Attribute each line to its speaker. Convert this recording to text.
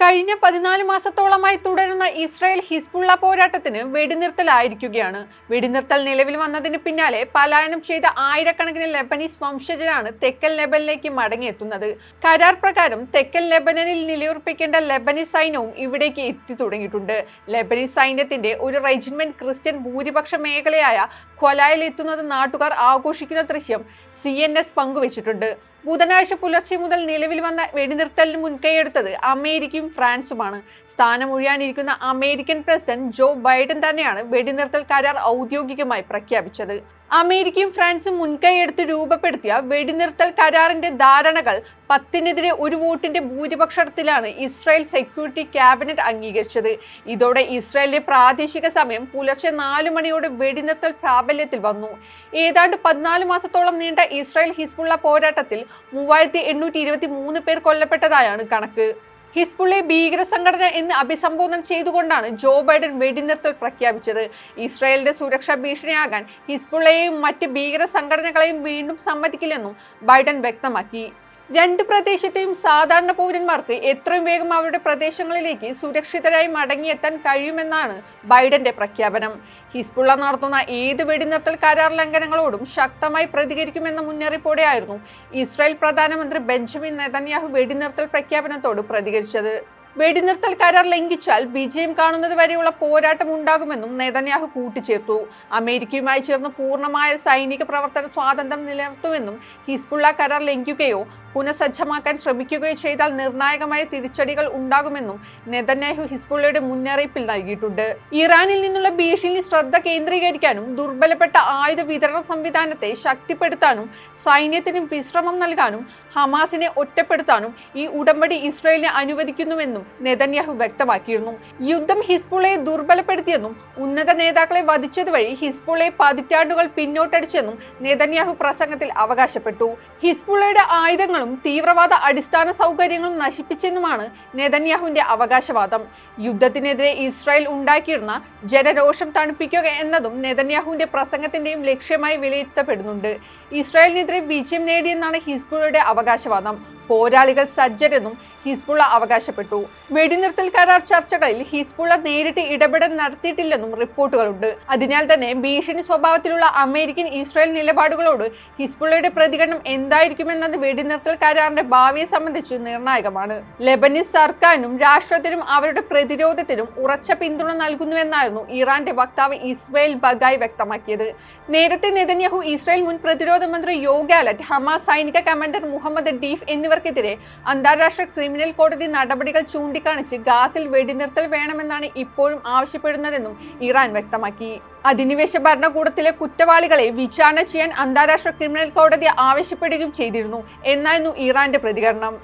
Speaker 1: കഴിഞ്ഞ പതിനാല് മാസത്തോളമായി തുടരുന്ന ഇസ്രായേൽ ഹിസ്ബുള്ള പോരാട്ടത്തിന് വെടിനിർത്തലായിരിക്കുകയാണ്. വെടിനിർത്തൽ നിലവിൽ വന്നതിന് പിന്നാലെ പലായനം ചെയ്ത ആയിരക്കണക്കിന് ലെബനീസ് വംശജരാണ് തെക്കൽ ലെബനിലേക്ക് മടങ്ങിയെത്തുന്നത്. കരാർ പ്രകാരം തെക്കൻ ലെബനനിൽ നിലയുറപ്പിക്കേണ്ട ലെബനീസ് സൈന്യവും ഇവിടേക്ക് എത്തി തുടങ്ങിയിട്ടുണ്ട്. ലെബനീസ് സൈന്യത്തിന്റെ ഒരു റെജിമെന്റ് ക്രിസ്ത്യൻ ഭൂരിപക്ഷ മേഖലയായ കൊലായിൽ എത്തുന്നത് നാട്ടുകാർ ആഘോഷിക്കുന്ന ദൃശ്യം സി എൻ എസ് പങ്കുവച്ചിട്ടുണ്ട്. ബുധനാഴ്ച പുലർച്ചെ മുതൽ നിലവിൽ വന്ന വെടിനിർത്തലിന് മുൻകൈയെടുത്തത് അമേരിക്കയും ഫ്രാൻസുമാണ്. സ്ഥാനമൊഴിയാനിരിക്കുന്ന അമേരിക്കൻ പ്രസിഡന്റ് ജോ ബൈഡൻ തന്നെയാണ് വെടിനിർത്തൽ കരാർ ഔദ്യോഗികമായി പ്രഖ്യാപിച്ചത്. അമേരിക്കയും ഫ്രാൻസും മുൻകൈയെടുത്ത് രൂപപ്പെടുത്തിയ വെടിനിർത്തൽ കരാറിന്റെ ധാരണകൾ പത്തിനെതിരെ ഒരു വോട്ടിന്റെ ഭൂരിപക്ഷത്തിലാണ് ഇസ്രായേൽ സെക്യൂരിറ്റി ക്യാബിനറ്റ് അംഗീകരിച്ചത്. ഇതോടെ ഇസ്രായേലിന്റെ പ്രാദേശിക സമയം പുലർച്ചെ നാല് മണിയോടെ വെടിനിർത്തൽ പ്രാബല്യത്തിൽ വന്നു. ഏതാണ്ട് പതിനാല് മാസത്തോളം നീണ്ട ഇസ്രായേൽ ഹിസ്ബുള്ള പോരാട്ടത്തിൽ മൂവായിരത്തി പേർ കൊല്ലപ്പെട്ടതായാണ് കണക്ക്. ഹിസ്ബുള്ളെ ഭീകര സംഘടന എന്ന് അഭിസംബോധന ചെയ്തുകൊണ്ടാണ് ജോ ബൈഡൻ വെടിനിർത്തൽ പ്രഖ്യാപിച്ചത്. ഇസ്രായേലിന്റെ സുരക്ഷാ ഭീഷണിയാകാൻ ഹിസ്ബുള്ളയെയും മറ്റ് ഭീകര സംഘടനകളെയും വീണ്ടും സമ്മതിക്കില്ലെന്നും ബൈഡൻ വ്യക്തമാക്കി. രണ്ട് പ്രദേശത്തെയും സാധാരണ പൗരന്മാർക്ക് എത്രയും വേഗം അവരുടെ പ്രദേശങ്ങളിലേക്ക് സുരക്ഷിതരായി മടങ്ങിയെത്താൻ കഴിയുമെന്നാണ് ബൈഡന്റെ പ്രഖ്യാപനം. ഹിസ്ബുള്ള നടത്തുന്ന ഏത് വെടിനിർത്തൽ കരാർ ലംഘനങ്ങളോടും ശക്തമായി പ്രതികരിക്കുമെന്ന മുന്നറിയിപ്പോടെയായിരുന്നു ഇസ്രായേൽ പ്രധാനമന്ത്രി ബെഞ്ചമിൻ നെതന്യാഹു വെടിനിർത്തൽ പ്രഖ്യാപനത്തോട് പ്രതികരിച്ചത്. വെടിനിർത്തൽ കരാർ ലംഘിച്ചാൽ വിജയം കാണുന്നത് വരെയുള്ള പോരാട്ടം ഉണ്ടാകുമെന്നും നെതന്യാഹു കൂട്ടിച്ചേർത്തു. അമേരിക്കയുമായി ചേർന്ന് പൂർണമായ സൈനിക പ്രവർത്തന സ്വാതന്ത്ര്യം നിലനിർത്തുമെന്നും ഹിസ്ബുള്ള കരാർ ലംഘിക്കുകയോ പുനഃസജ്ജമാക്കാൻ ശ്രമിക്കുകയോ ചെയ്താൽ നിർണായകമായ തിരിച്ചടികൾ ഉണ്ടാകുമെന്നും നെതന്യാഹു ഹിസ്ബുള്ളയുടെ മുന്നറിയിപ്പിൽ നൽകിയിട്ടുണ്ട്. ഇറാനിൽ നിന്നുള്ള ഭീഷണി ശ്രദ്ധ കേന്ദ്രീകരിക്കാനും ദുർബലപ്പെട്ട ആയുധ വിതരണ സംവിധാനത്തെ ശക്തിപ്പെടുത്താനും സൈന്യത്തിനും വിശ്രമം നൽകാനും ഹമാസിനെ ഒറ്റപ്പെടുത്താനും ഈ ഉടമ്പടി ഇസ്രയേലിനെ അനുവദിക്കുന്നുവെന്നും നെതന്യാഹു വ്യക്തമാക്കിയിരുന്നു. യുദ്ധം ഹിസ്ബുള്ളയെ ദുർബലപ്പെടുത്തിയെന്നും ഉന്നത നേതാക്കളെ വധിച്ചതുവഴി ഹിസ്ബുള്ളയെ പതിറ്റാണ്ടുകൾ പിന്നോട്ടടിച്ചെന്നും നെതന്യാഹു പ്രസംഗത്തിൽ അവകാശപ്പെട്ടു. ഹിസ്ബുള്ളയുടെ ആയുധങ്ങളും തീവ്രവാദ അടിസ്ഥാന സൗകര്യങ്ങളും നശിപ്പിച്ചെന്നുമാണ് നെതന്യാഹുവിന്റെ അവകാശവാദം. യുദ്ധത്തിനെതിരെ ഇസ്രായേൽ ഉണ്ടാക്കിയിരുന്ന ജനരോഷം തണുപ്പിക്കുക എന്നതും നെതന്യാഹുവിന്റെ പ്രസംഗത്തിന്റെയും ലക്ഷ്യമായി വിലയിരുത്തപ്പെടുന്നുണ്ട്. ഇസ്രായേലിനെതിരെ വിജയം നേടിയെന്നാണ് ഹിസ്ബുള്ളയുടെ അവകാശവാദം. പോരാളികൾ സജ്ജരെന്നും ഹിസ്ബുള്ള അവകാശപ്പെട്ടു. വെടിനിർത്തൽ കരാർ ചർച്ചകളിൽ ഹിസ്ബുള്ള നേരിട്ട് ഇടപെടൽ നടത്തിയിട്ടില്ലെന്നും റിപ്പോർട്ടുകളുണ്ട്. അതിനാൽ തന്നെ ഭീഷണി സ്വഭാവത്തിലുള്ള അമേരിക്കൻ ഇസ്രായേൽ നിലപാടുകളോട് ഹിസ്ബുള്ളയുടെ പ്രതികരണം എന്തായിരിക്കുമെന്നത് വെടിനിർത്തൽ കരാറിന്റെ ഭാവിയെ സംബന്ധിച്ച് നിർണായകമാണ്. ലെബനീസ് സർക്കാരിനും രാഷ്ട്രത്തിനും അവരുടെ പ്രതിരോധത്തിനും ഉറച്ച പിന്തുണ നൽകുന്നുവെന്നായിരുന്നു ഇറാന്റെ വക്താവ് ഇസ്രായേൽ ബഗായ് വ്യക്തമാക്കിയത്. നേരത്തെ നെതന്യാഹു ഇസ്രായേൽ മുൻ പ്രതിരോധ മന്ത്രി യോഗാലറ്റ് ഹമാസ് സൈനിക കമാൻഡർ മുഹമ്മദ് ഡീഫ് എന്നിവർക്കെതിരെ അന്താരാഷ്ട്ര ക്രിമിനൽ കോടതി നടപടികൾ ചൂണ്ടിക്കാണിച്ച് ഗാസിൽ വെടിനിർത്തൽ വേണമെന്നാണ് ഇപ്പോഴും ആവശ്യപ്പെടുന്നതെന്നും ഇറാൻ വ്യക്തമാക്കി. അധിനിവേശ ഭരണകൂടത്തിലെ കുറ്റവാളികളെ വിചാരണ ചെയ്യാൻ അന്താരാഷ്ട്ര ക്രിമിനൽ കോടതി ആവശ്യപ്പെടുകയും ചെയ്തിരുന്നു എന്നായിരുന്നു ഇറാന്റെ പ്രതികരണം.